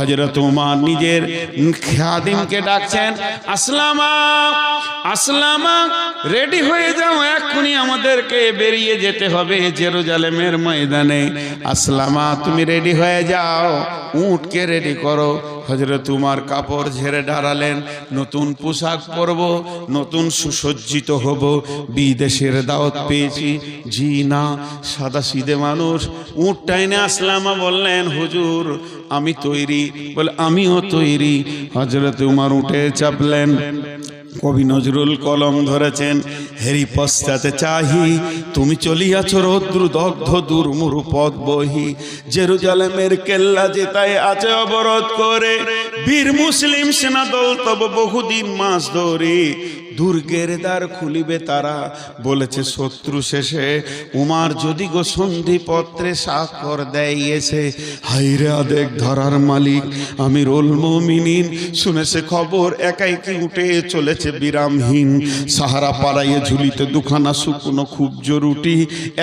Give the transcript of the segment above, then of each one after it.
হজরত উমার নিজের খাদিমকে ডাকছেন, আসলামা আসলামা, রেডি হয়ে যাও, এক্ষুনি আমাদেরকে বেরিয়ে যেতে হবে জেরুজালেমের ময়দানে। আসলামা, তুমি রেডি হয়ে যাও উঠকে রেডি করো। হজরত উমার কাপড় ঝেড়ে দাঁড়ালেন নতুন পোশাক পরব, নতুন সুসজ্জিত হব, বিদেশের দাওয়াত পেয়েছি। জি না, সাদা সিদে মানুষ, উঁট টাইনে আসলামা, বললেন, হুজুর, আমি তৈরি। বলে, আমিও তৈরি। হজরত উমার উঠে চাপলেন। কবি নজরুল কলম ধরেছেন, হেরি পশ্চাতে চাহি, তুমি চলিয়াছ রৌদ্র দগ্ধ দুর্মুরু পদ বহি, জেরুজালেমের কেল্লা যেতায় আছে অবরোধ করে, বীর মুসলিম সেনা দল তব বহুদিন মাস ধরে দুর্গের দ্বার খুলিবে তারা। বলেছে, শত্রু শেষে উমার যদি গো সন্ধি পত্রে স্বাক্ষর দেয় এসে হাইরে আদেক ধরার মালিক আমি রোল মমিনিন। শুনেছে খবর, একাই কি উঠে চলেছে বিরামহীন। সাহারা পাড়াইয়ে ঝুলিতে দুখানা শুকনো খুব জরুটি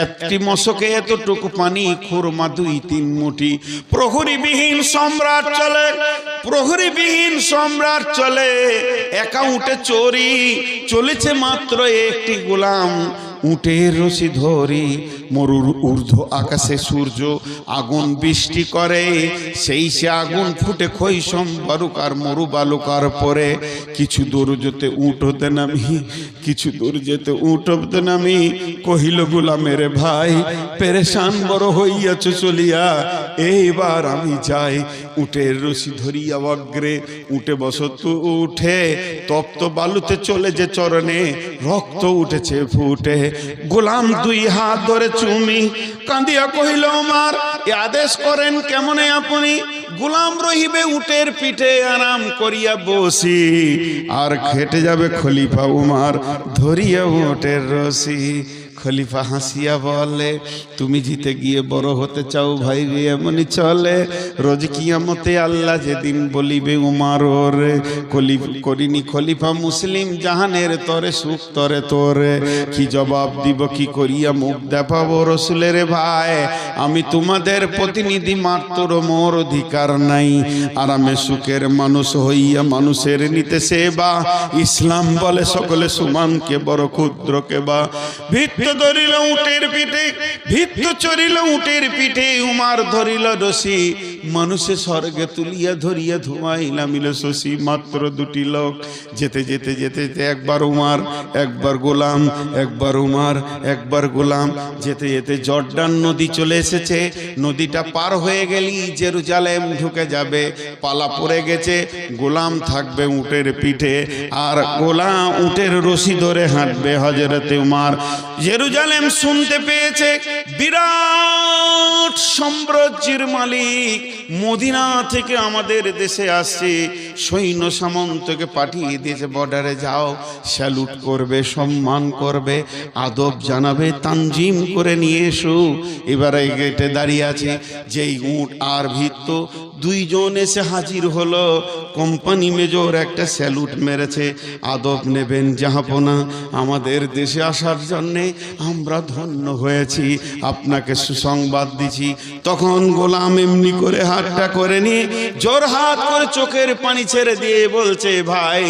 একটি মশকে এতটুকু পানি, খুরমা দুই তিন মুঠি। প্রহরীবিহীন সম্রাট চলে, প্রহরীবিহীন সম্রাট চলে, একা উঠে চোরি। চলেছে মাত্র একটি গোলাম। উটের রশি ধরি, মরুর ঊর্ধ্ব আকাশে সূর্য, আগুন বৃষ্টি করে, সেই সে আগুন ফুটে খৈসম বালুকার মরু বালুকার পরে। কিছু দূর যেতে উঠ হতে নামি, কিছু দূর যেতে উঠ হতে নামি, কহিল গোলামের ভাই, পেরেশান বড় হইয়াছ চলিয়া, এইবার আমি যাই। উটের রশি ধরিয়া অগ্রে উঠে বসত উঠে, তপ্ত বালুতে চলে যে চরণে, রক্ত উঠেছে ফুটে। গোলাম দুই হাত ধরে চুমি কাঁদিয়া কহিল আমার এ আদেশ করেন কেমনে আপনি? গোলাম রহিবে উটের পিঠে আরাম করিয়া বসি। আর খেটে যাবে খলিফা উমার, ধরিয়া উটের রসি খলিফা হাসিয়া বলে, তুমি জিতে গিয়ে বড় হতে চাও ভাই রে, এমনই চলে। রোজ কিয়ামতে আল্লাহ যেদিন বলিবে, উমার ওরে করিনি খলিফা মুসলিম, জাহানের তরে, সুখ তরে তোরে। কি জবাব দিব, কি করিয়া মুখ দেখাবো রসুলের ভাই? আমি তোমাদের প্রতিনিধি মাত্র, মোর অধিকার নাই। আরামে সুখের মানুষ হইয়া মানুষের নিতে সেবা। ইসলাম বলে, সকলে সুমানকে বড় ক্ষুদ্রকে বা ভিত্ত ধরিল উটের পিঠে ভিত্ত চরিল উটের পিঠে উমার ধরিল রশি। মানুষে স্বর্গে তুলিয়া ধরিয়া ধুমাইলা মিল শশী মাত্র দুটি লোক। যেতে যেতে যেতে যেতে একবার উমার, একবার গোলাম, একবার উমার, একবার গোলাম। যেতে যেতে জর্ডান নদী চলে এসেছে। নদীটা পার হয়ে গেলি জেরুজালেম ঢুকে যাবে। পালা পড়ে গেছে। গোলাম থাকবে উটের পিঠে। আর গোলাম উটের রশি ধরে হাঁটবে হজরতে উমার। জেরুজালেম শুনতে পেয়েছে। বিরাট সাম্রাজ্যের মালিক। মদিনা থেকে আমাদের দেশে আসছে, সৈন্য সামন্তকে পাঠিয়ে দিয়েছে, বর্ডারে যাও, স্যালুট করবে, সম্মান করবে, আদব জানাবে, তানজিম করে নিয়ে এসো। এবারে গেটে দাঁড়িয়ে আছে, যেই উট আর ভিত্ত দুইজন এসে হাজির হলো। কোম্পানি মেজর একটা স্যালুট মেরেছে, আদব নেবেন জাহাপনা, আমাদের দেশে আসার জন্যে আমরা ধন্য হয়েছি, আপনাকে সুসংবাদ দিছি। তখন গোলাম এমনি করে হাতটা করে নিয়ে জোর হাত করে চোখের পানি ছেড়ে দিয়ে বলছে ভাই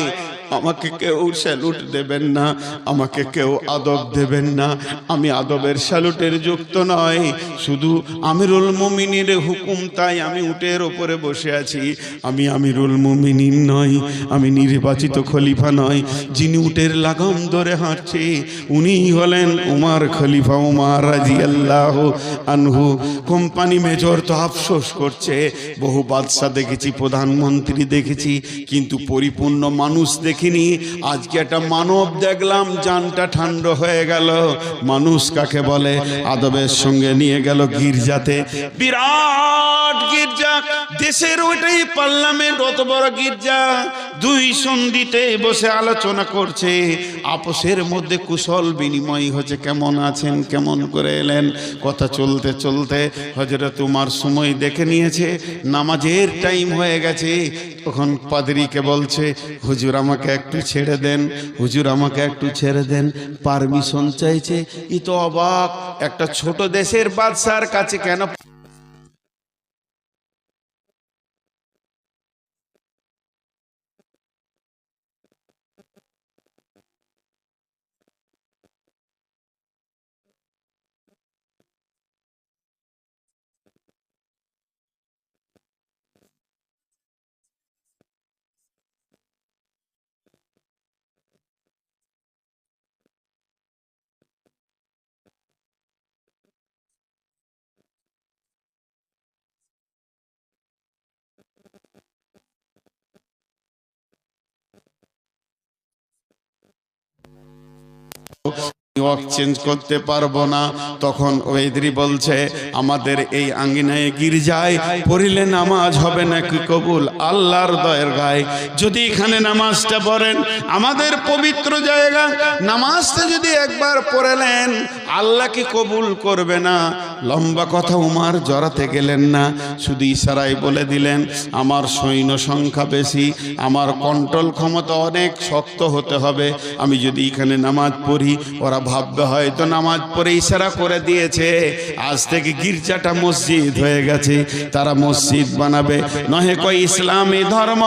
আমাকে কেউ স্যালুট দেবেন না, আমাকে কেউ আদব দেবেন না। আমি আদবের স্যালুটের যুক্ত নয়, শুধু আমিরুল মুমিনের হুকুম তাই আমি উটের ওপরে বসে আছি। আমি আমিরুল মুমিনিন নয় আমি নির্বাচিত খলিফা নয় যিনি উটের লাগাম ধরে হাঁটছে, উনি হলেন উমার খলিফা উমার রাজি আল্লাহ আনহু। কোম্পানি মেজর তো আফসোস করছে, বহু বাদশা দেখেছি, প্রধানমন্ত্রী দেখেছি, কিন্তু পরিপূর্ণ মানুষ দেখিনি। আজকে একটা মানব দেখলাম, জানটা ঠান্ডা হয়ে গেল। মানুষ কাকে বলে? আদবের সঙ্গে নিয়ে গেল গির্জাতে। বিরাট গির্জা। দেশের ওইটাই পার্লামেন্ট, অত বড় গির্জা। দুই সন্ধিতে বসে আলোচনা করছে। আপোষের মধ্যে কুশল বিনিময় হচ্ছে। কেমন আছেন? কেমন করে এলেন? কথা চলতে চলতে হজরত তোমার সময় দেখে নিয়েছে। নামাজের টাইম হয়ে গেছে। তখন পাদরিকে বলছে, হুজুর আমাকে একটু ছেড়ে দেন। হুজুর আমাকে একটু ছেড়ে দেন। পারমিশন চাইছে। ই তো অবাক। একটা ছোট দেশের বাদশার কাছে কেন চেঞ্জ করতে পারব না। তখন ওয়েদরি বলছে, আমাদের এই আঙ্গিনায় গির্জায় পড়িলে নামাজ হবে নাকি কবুল? আল্লাহর দয়ের গায়ে। যদি এখানে নামাজটা পড়েন, আমাদের পবিত্র জায়গা। নামাজটা যদি একবার পড়েলেন আল্লাহ কি কবুল করবে না? লম্বা কথা উমার জড়াতে গেলেন না। শুধু ইশারাই বলে দিলেন, আমার সৈন্য সংখ্যা বেশি, আমার কন্ট্রোল ক্ষমতা অনেক শক্ত হতে হবে। আমি যদি এখানে নামাজ পড়ি, ওরা ভাববে হয়তো নামাজ পড়ে ইশারা করে দিয়েছে। আজ থেকে গির্জাটা মসজিদ হয়ে গেছে, তারা মসজিদ বানাবে। নহে কই ইসলামী ধর্ম,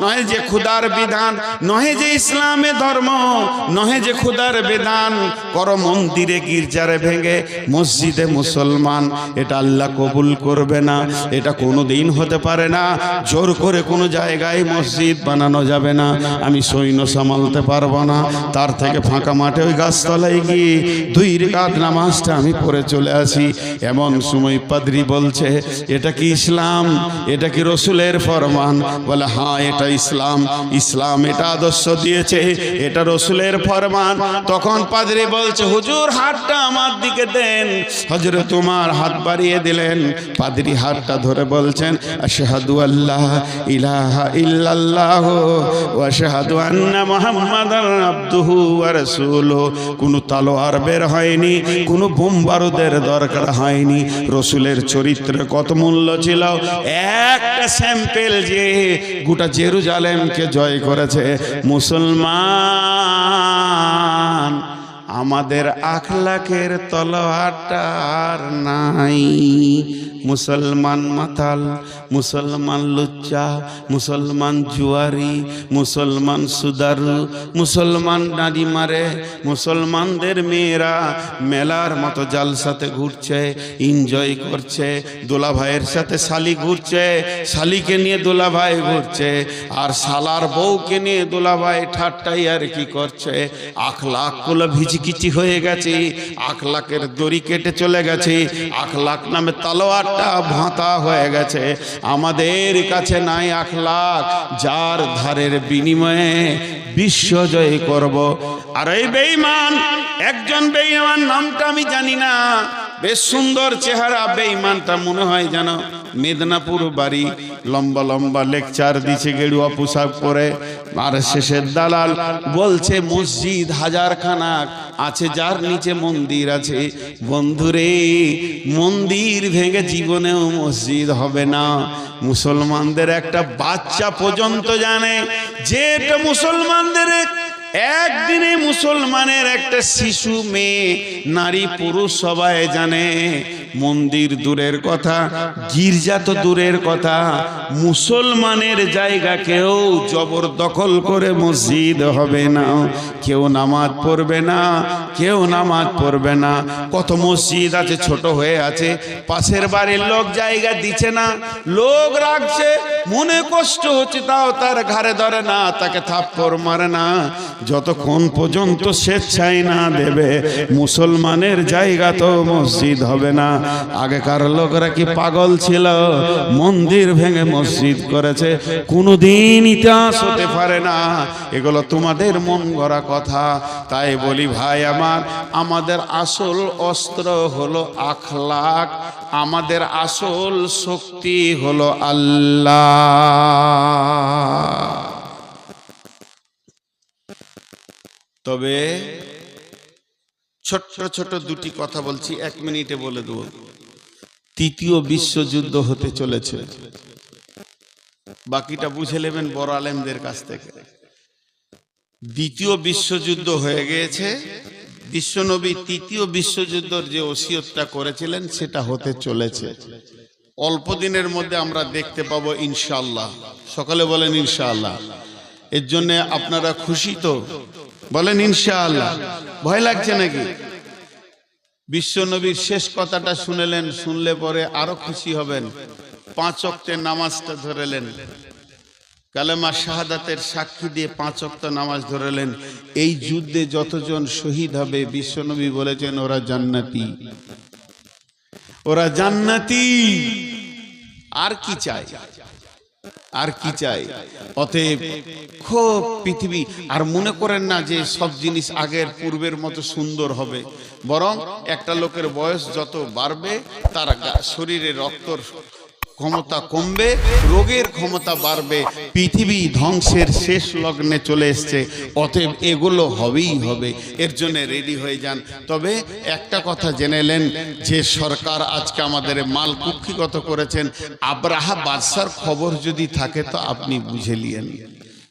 নহে যে খুদার বিধান, নহে যে ইসলামে ধর্ম, নহে যে খুদার বিধান। কর মন্দিরে গির্জারে ভেঙে, মসজিদে মুসলমান এটা আল্লাহ কবুল করবে না, এটা কোনো দিন হতে পারে না। জোর করে কোনো জায়গায় মসজিদ বানানো যাবে না, আমি সৈন্য সামালতে পারব না। তার থেকে ফাঁকা মাঠে ওই গাছতলায় গিয়ে দুই রেখাত নামাজটা আমি পড়ে চলে আসি। এমন সময় পাদ্রি বলছে, এটা কি ইসলাম? এটা কি রসুলের ফরমান? বলে হ্যাঁ এটা ইসলাম। ইসলাম এটা আদর্শ দিয়েছে, এটা রসুলের ফরমান। তখন পাদ্রি বলছে, হুজুর, হাতটা আমার দিকে দেন। হজরে তোমার হাত বাড়িয়ে দিলেন। পাদ্রি হাতটা ধরে বলছেন, আশহাদু আল্লাহ ইলাহা ইল্লাল্লাহ ওয়া আশহাদু আন্না মুহাম্মাদার আবদুহু ওয়া রাসূলুহু। কোনো তালোয়ার বের হয়নি, কোনো বোম বারুদের দরকার হয়নি। রসুলের চরিত্রে কত মূল্য ছিল? একটা স্যাম্পেল যে গোটা জেরুজালেমকে জয় করেছে। মুসলমান আমাদের আখলাকের আর নাই। মুসলমান মাতাল, মুসলমান লুচ্চা, মুসলমান জুয়ারি, মুসলমান সুদারু, মুসলমান নারী মারে, মুসলমানদের মেয়েরা মেলার মতো জালসাতে ঘুরছে এনজয় করছে দোলা ভাইয়ের সাথে শালি ঘুরছে, শালিকে নিয়ে দোলা ভাই ঘুরছে, আর শালার বউকে নিয়ে দোলা ভাই ঠাট্টাই আর কি করছে। আখলাকগুলো ভিচিকিচি হয়ে গেছে আখলাকের দড়ি কেটে চলে গেছে আখলাক নামে তালোয়ারটা ভাঁতা হয়ে গেছে। আমাদের কাছে নাই আখলাখ, যার ধারের বিনিময়ে বিশ্ব জয় করব। আর এই বেঈমান, একজন বেঈমান, নামটা আমি জানি না। বেশ সুন্দর চেহারা বেঈমানটা মনে হয় যেন মেদিনীপুর বাড়ি। লম্বা লম্বা লেকচার দিছে গেরুয়া পোশাক পরে। আর শেষের দালাল বলছে, মসজিদ হাজার খানাক আছে, যার নিচে মন্দির আছে। বন্ধুরে, মন্দির ভেঙে জীবনেও মসজিদ হবে না। মুসলমানদের একটা বাচ্চা পর্যন্ত জানে, যে এটা মুসলমানদের একদিনে মুসলমানের একটা শিশু মেয়ে নারী পুরুষ সবাই জানে মন্দির দূরের কথা গির্জা তো দূরের কথা, মুসলমানের জায়গা কেউ জবরদখল করে মসজিদ হবে না। কেউ নামাজ পড়বে না, কেউ নামাজ পড়বে না। কত মসজিদ আছে, ছোট হয়ে আছে, পাশের বাড়ির লোক জায়গা দিচ্ছে না। লোক রাখছে, মনে কষ্ট হচ্ছে, তাও তার ঘাড়ে ধরে না, তাকে থাপ্পড় মারে না। যতক্ষণ পর্যন্ত স্বেচ্ছায় না দেবে, মুসলমানের জায়গা তো মসজিদ হবে না। আগেকার লোকরা কি পাগল ছিল? মন্দির ভেঙে মসজিদ করেছে। কোনোদিন ইতিহাস হতে পারে না। এগুলো তোমাদের মন গড়া কথা। তাই বলি, ভাই আমার, আমাদের আসল অস্ত্র হলো আখলাক। আমাদের আসল শক্তি হলো আল্লাহ। তবে ছোট্ট ছোট দুটি কথা বলছি, এক মিনিটে বলে দেব। তৃতীয় বিশ্বযুদ্ধ হতে চলেছে। বাকিটা বুঝে নেবেন বড় আলেমদের কাছ থেকে। দ্বিতীয় বিশ্বযুদ্ধ হয়ে গিয়েছে। বিশ্বনবী তৃতীয় বিশ্বযুদ্ধর যে ওসিয়তটা করেছিলেন, সেটা হতে চলেছে। অল্প দিনের মধ্যে আমরা দেখতে পাবো ইনশাআল্লাহ। সকালে বলেন ইনশাআল্লাহ। এর জন্য আপনারা খুশি তো? বলেন, ইনশাআল্লাহ। ভয় লাগছে নাকি? বিশ্বনবীর শেষ কথাটা শুনেলেন, শুনলে পরে আরও খুশি হবেন। পাঁচ অক্টের নামাজটা ধরেলেন। কালেমা শাহাদাতের সাক্ষী দিয়ে পাঁচ অক্ত নামাজ ধরেলেন। এই যুদ্ধে যতজন শহীদ হবে বিশ্বনবী বলেছেন, ওরা জান্নাতি। ওরা জান্নাতি। আর কি চাই আর কি চাই? অতএব খুব পৃথিবী, আর মনে করেন না যে সব জিনিস আগের পূর্বের মতো সুন্দর হবে। বরং একটা লোকের বয়স যত বাড়বে, তার শরীরে রক্তর ক্ষমতা কমবে, রোগের ক্ষমতা বাড়বে, পৃথিবী ধ্বংসের শেষ লগ্নে চলে এসছে। অতএব এগুলো হবেই হবে। এর জন্য রেডি হয়ে যান। তবে একটা কথা জেনে নেন, যে সরকার আজকে আমাদের মাল কুক্ষিগত করেছেন। আব্রাহা বাদশার খবর যদি থাকে, তো আপনি বুঝে নিয়েন।